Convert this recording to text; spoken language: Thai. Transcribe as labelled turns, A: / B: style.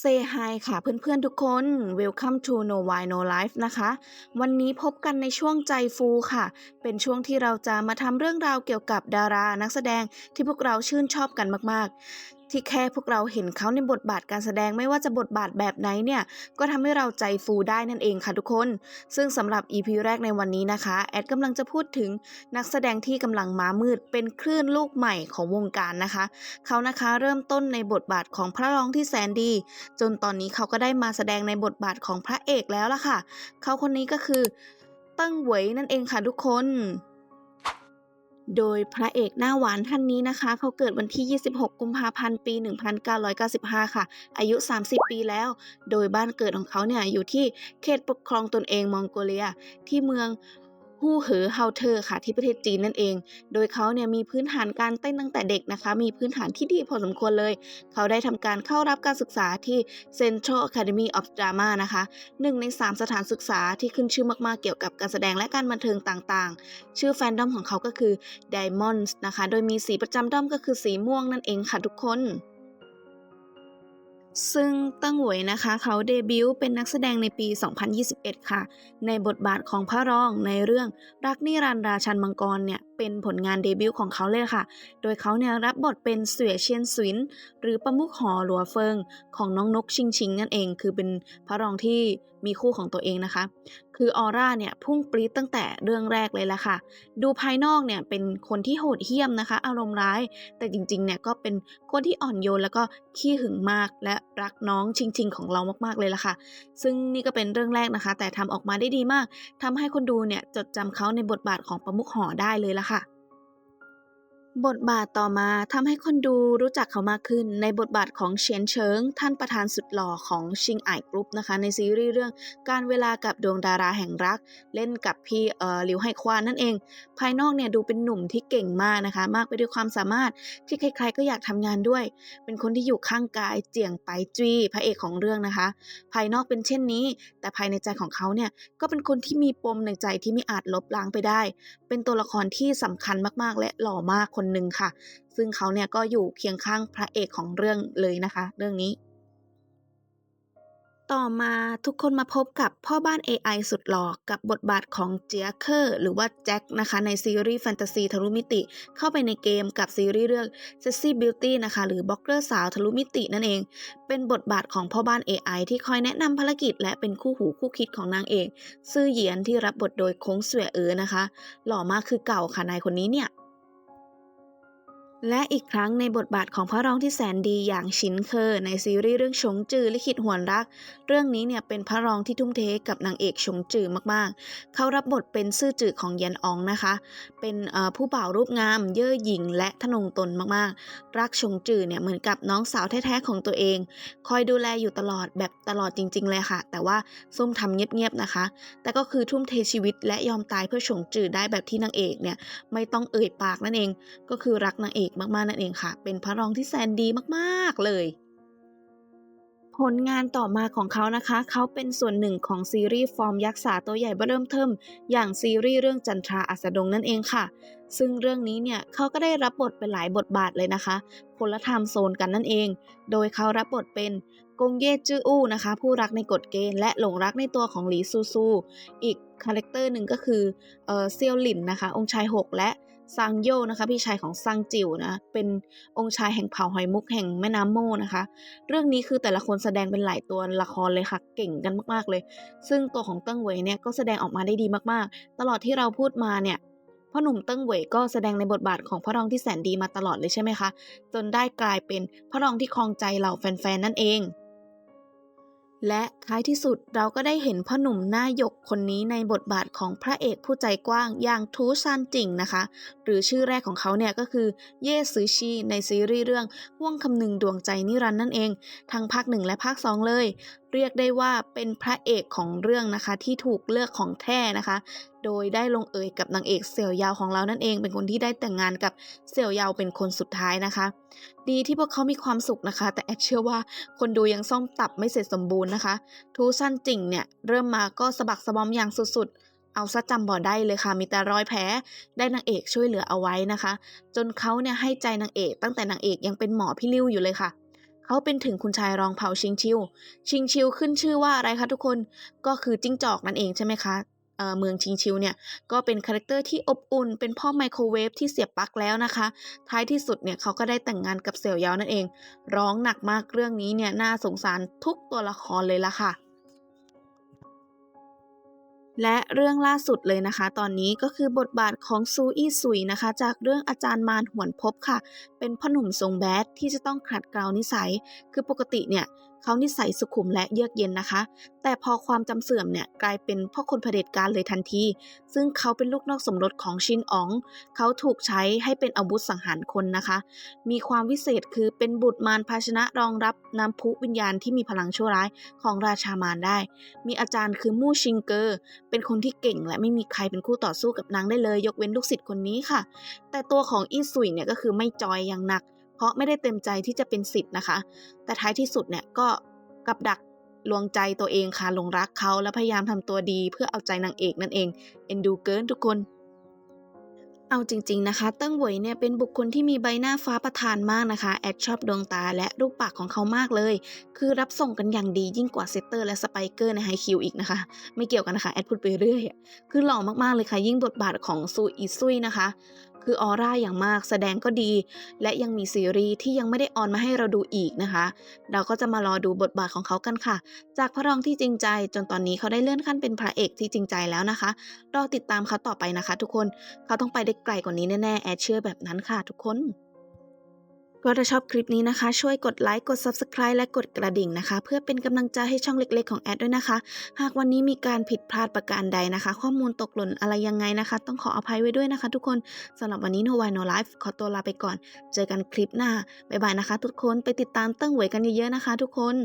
A: เซไฮค่ะเพื่อนๆทุกคน Welcome to No Why No Life นะคะ วันนี้พบกันในช่วงใจฟูค่ะ เป็นช่วงที่เราจะมาทำเรื่องราวเกี่ยวกับดารานักแสดงที่พวกเราชื่นชอบกันมากๆ ที่แค่พวกเราเห็นเขาในบทบาทการแสดงไม่ว่าจะบทบาทแบบไหนเนี่ย ก็ทำให้เราใจฟูได้นั่นเองค่ะทุกคน ซึ่งสำหรับ EP แรกในวันนี้นะคะ แอดกำลังจะพูดถึงนักแสดงที่กำลังมามืดเป็นคลื่นลูกใหม่ของวงการนะคะ เขานะคะเริ่มต้นในบทบาทของพระรองที่แสนดี จนตอนนี้เขาก็ได้มาแสดงในบทบาทของพระเอกแล้วล่ะค่ะ เขาคนนี้ก็คือติ้งเหวยนั่นเองค่ะทุกคน โดยพระเอกหน้าหวานท่านนี้นะคะ เขาเกิดวันที่ 26 กุมภาพันธ์ ปี 1995 ค่ะ อายุ 30 ปีแล้ว โดยบ้านเกิดของเขาเนี่ยอยู่ที่เขตปกครองตนเองมองโกเลีย ที่เมือง ฮู่เหอเฮาเทอค่ะที่ประเทศจีนนั่นเอง โดยเขาเนี่ยมีพื้นฐานการเต้นตั้งแต่เด็กนะคะ มีพื้นฐานที่ดีพอสมควรเลย เขาได้ทำการเข้ารับการศึกษาที่ Central Academy of Drama นะคะหนึ่งใน 3 สถานศึกษาที่ขึ้นชื่อมากๆเกี่ยวกับการแสดงและการบันเทิงต่างๆ ชื่อแฟนดอมของเขาก็คือ Diamonds นะคะ โดยมีสีประจำด้อมก็คือสีม่วงนั่นเองค่ะทุกคน ซึ่งตั้งหวยนะคะ เขาเดบิวต์เป็นนักแสดงในปี 2021 ค่ะ ในบทบาทของพระรองในเรื่องรักนิรันดร์ราชันมังกรเนี่ย เป็นผลงานเดบิวต์ของเขาเลยค่ะ โดยเขาเนี่ยรับบทเป็นเสวียเชียนสวินหรือประมุขหอหลัวเฟิงของน้องนกชิงชิงนั่นเอง คือเป็นพระรองที่มีคู่ของตัวเองนะคะ คือออร่าเนี่ยพุ่งปรี๊ดตั้งแต่เรื่องแรกเลยละค่ะ ดูภายนอกเนี่ยเป็นคนที่โหดเหี้ยมนะคะ อารมณ์ร้าย แต่จริงๆเนี่ยก็เป็นคนที่อ่อนโยนแล้วก็ขี้หึงมากและรักน้องชิงๆของเรามากๆเลยล่ะค่ะ ซึ่งนี่ก็เป็นเรื่องแรกนะคะ แต่ทำออกมาได้ดีมากทำให้คนดูเนี่ยจดจำเขาในบทบาทของประมุขหอได้เลยล่ะค่ะ บทบาทต่อมาทำให้คนดูรู้จักเขามากขึ้น ในบทบาทของเฉียนเฉิง ท่านประธานสุดหล่อของชิงไอกรุ๊ปนะคะ ในซีรีส์เรื่องการเวลากับดวงดาราแห่งรัก เล่นกับพี่เอ่อหลิวไฮควานนั่นเอง ภายนอกเนี่ยดูเป็นหนุ่มที่เก่งมากนะคะ มากไปด้วยความสามารถที่ใครๆก็อยากทำงานด้วย เป็นคนที่อยู่ข้างกายเจียงไปจีพระเอกของเรื่องนะคะ ภายนอกเป็นเช่นนี้ แต่ภายในใจของเขาเนี่ยก็เป็นคนที่มีปมในใจที่ไม่อาจลบล้างไปได้ เป็นตัวละครที่สำคัญมากๆ และหล่อมากคนหนึ่งค่ะ ซึ่งเขาเนี่ยก็อยู่เคียงข้างพระเอกของเรื่องเลยนะคะ เรื่องนี้ ต่อมาทุกคนมาพบกับพ่อบ้าน AI สุดหล่อกับบทบาทของเจียเคอร์หรือว่าแจ็คนะคะในซีรีส์แฟนตาซีทะลุมิติ เข้าไปในเกมกับซีรีส์เรื่อง Sexy Beauty นะคะ หรือบล็อกเกอร์สาวทะลุมิตินั่นเอง เป็นบทบาทของพ่อบ้าน AI ที่คอยแนะนำภารกิจ และเป็นคู่หูคู่คิดของนางเอกซื่อเหยียนที่รับบทโดยคงเสวยเอ๋อนะคะ หล่อมากคือเก่าค่ะนายคนนี้เนี่ย และอีกครั้งในบทบาทของพระรองที่แสนดีอย่างชินเคอร์ในซีรีส์เรื่องชงจือลิขิตหวนรัก เรื่องนี้เนี่ยเป็นพระรองที่ทุ่มเทกับนางเอกชงจือมากๆ เขารับบทเป็นซื่อจือของยันอองนะคะ เป็นผู้บ่าวรูปงามเย่อหยิ่งและทะนงตนมากๆ รักชงจือเนี่ยเหมือนกับน้องสาวแท้ๆของตัวเอง คอยดูแลอยู่ตลอดแบบตลอดจริง ๆ เลยค่ะ แต่ว่าส้มทำเงียบๆนะคะ แต่ก็คือทุ่มเทชีวิตและยอมตายเพื่อชงจือได้แบบที่นางเอกเนี่ยไม่ต้องเอ่ยปากนั่นเอง ก็คือรักนางเอกกมากๆนั่นเองค่ะ เป็นพระรองที่แสนดีมากๆเลย ผลงานต่อมาของเขานะคะ เขาเป็นส่วนหนึ่งของซีรีส์ฟอร์มยักษ์สาตัวใหญ่เบื้อเริ่มเทิมอย่างซีรีส์เรื่องจันทราอัสดงนั่นเองค่ะ ซึ่งเรื่องนี้เนี่ยเขาก็ได้รับบทเป็นหลายบทบาทเลยนะคะคนละไทม์โซนกันนั่นเอง โดยเขารับบทเป็นกงเย่จื้ออู้นะคะ ผู้รักในกฎเกณฑ์และหลงรักในตัวของหลีซูซู อีกคาแรคเตอร์หนึ่งก็คือเออเซียวหลินนะคะ องค์ชายหกและ ซังโยนะคะ พี่ชายของซังจิวนะ เป็นองค์ชายแห่งเผ่าหอยมุกแห่งแม่น้ำโมนะคะ เรื่องนี้คือแต่ละคนแสดงเป็นหลายตัวละครเลยค่ะ เก่งกันมากๆเลย ซึ่งตัวของเติ้งเหวยเนี่ยก็แสดงออกมาได้ดีมากๆ ตลอดที่เราพูดมาเนี่ยพ่อหนุ่มเติ้งเหวยก็แสดงในบทบาทของพระรองที่แสนดีมาตลอดเลยใช่ไหมคะ จนได้กลายเป็นพระรองที่ครองใจเหล่าแฟนๆนั่นเอง และท้ายที่สุดเราก็ได้เห็นพ่อหนุ่มหน้าหยกคนนี้ในบทบาทของพระเอกผู้ใจกว้างอย่างทูซานจิงนะคะ หรือชื่อแรกของเขาเนี่ยก็คือเย่ซือชีในซีรีส์เรื่องว่วงคำหนึ่งดวงใจนิรันด์นั่นเอง ทั้งภาคหนึ่งและภาคสองเลย เรียกได้ว่าเป็นพระเอกของเรื่องนะคะ ที่ถูกเลือกของแท้นะคะ โดยได้ลงเอยกับนางเอกเสี่ยวยาวของเรานั่นเอง เป็นคนที่ได้แต่งงานกับเสี่ยวยาวเป็นคนสุดท้ายนะคะ ดีที่พวกเขามีความสุขนะคะ แต่แอดเชื่อว่าคนดูยังซ่อมตับไม่เสร็จสมบูรณ์นะคะ ทูซันจิงเนี่ยเริ่มมาก็สะบักสะบอมอย่างสุดๆเอาซะจำบ่ได้เลยค่ะ มีแต่รอยแผลได้นางเอกช่วยเหลือเอาไว้นะคะ จนเขาเนี่ยให้ใจนางเอกตั้งแต่นางเอกยังเป็นหมอพี่ลิ้วอยู่เลยค่ะ เขาเป็นถึงคุณชายรองเผ่าชิงชิว ชิงชิวขึ้นชื่อว่าอะไรคะทุกคน ก็คือจิ้งจอกนั่นเองใช่ไหมคะเออเมืองชิงชิวเนี่ยก็เป็นคาแรคเตอร์ที่อบอุ่น เป็นพ่อไมโครเวฟที่เสียบปลั๊กแล้วนะคะ ท้ายที่สุดเนี่ยเขาก็ได้แต่งงานกับเสี่ยวยาวนั่นเอง ร้องหนักมากเรื่องนี้เนี่ยน่าสงสารทุกตัวละครเลยละค่ะ และเรื่องล่าสุดเลยนะคะ ตอนนี้ก็คือบทบาทของซูอี้ซุยนะคะ จากเรื่องอาจารย์มารหวนพบค่ะ เป็นพ่อหนุ่มทรงแบดที่จะต้องขัดเกลานิสัย คือปกติเนี่ยเขานิสัยสุขุมและเยือกเย็นนะคะ แต่พอความจำเสื่อมเนี่ยกลายเป็นพ่อคนเผด็จการเลยทันที ซึ่งเขาเป็นลูกนอกสมรสของชินอ๋อง เขาถูกใช้ให้เป็นอาวุธสังหารคนนะคะ มีความวิเศษคือเป็นบุตรมารภาชนะรองรับน้ำพุวิญญาณที่มีพลังชั่วร้ายของราชามารได้ มีอาจารย์คือมู่ชิงเกอร์เป็นคนที่เก่งและไม่มีใครเป็นคู่ต่อสู้กับนางได้เลย ยกเว้นลูกศิษย์คนนี้ค่ะ แต่ตัวของอี้สุยเนี่ยก็คือไม่จอยอย่างหนัก เพราะไม่ได้เต็มใจที่จะเป็นศิษย์นะคะ แต่ท้ายที่สุดเนี่ยก็กับดักลวงใจตัวเองค่ะหลงรักเขาและพยายามทำตัวดี เพื่อเอาใจนางเอกนั่นเองเอ็นดูเกินทุกคน เอาจริงๆนะคะเติ้งเหวยเนี่ยเป็นบุคคลที่มีใบหน้าฟ้าประทานมากนะคะ แอดชอบดวงตาและรูปปากของเขามากเลย คือรับส่งกันอย่างดียิ่งกว่าเซตเตอร์และสไปเกอร์ในไฮคิวอีกนะคะ ไม่เกี่ยวกันนะคะ แอดพูดไปเรื่อย คือหล่อมากๆเลยค่ะ ยิ่งบทบาทของซูอีซุยนะคะ คือออร่าอย่างมากแสดงก็ดี และยังมีซีรีส์ที่ยังไม่ได้ออนมาให้เราดูอีกนะคะ เราก็จะมารอดูบทบาทของเขากันค่ะ จากพระรองที่จริงใจจนตอนนี้เขาได้เลื่อนขั้นเป็นพระเอกที่จริงใจแล้วนะคะรอติดตามเขาต่อไปนะคะ ทุกคนเขาต้องไปได้ไกลกว่านี้แน่ๆแอดเชื่อแบบนั้นค่ะ ทุกคน ว่าถ้าชอบคลิปนี้นะคะ ช่วยกดไลค์ กด Subscribe และกดกระดิ่งนะคะ เพื่อเป็นกำลังใจให้ช่องเล็กๆของแอดด้วยนะคะ หากวันนี้มีการผิดพลาดประการใดนะคะ ข้อมูลตกหล่นอะไรยังไงนะคะ ต้องขออภัยไว้ด้วยนะคะ ทุกคนสำหรับวันนี้ No Why No Life ขอตัวลาไปก่อน เจอกันคลิปหน้าบ๊ายบายนะคะ ทุกคนไปติดตามเติ้งเหวยกันเยอะๆนะคะ ทุกคน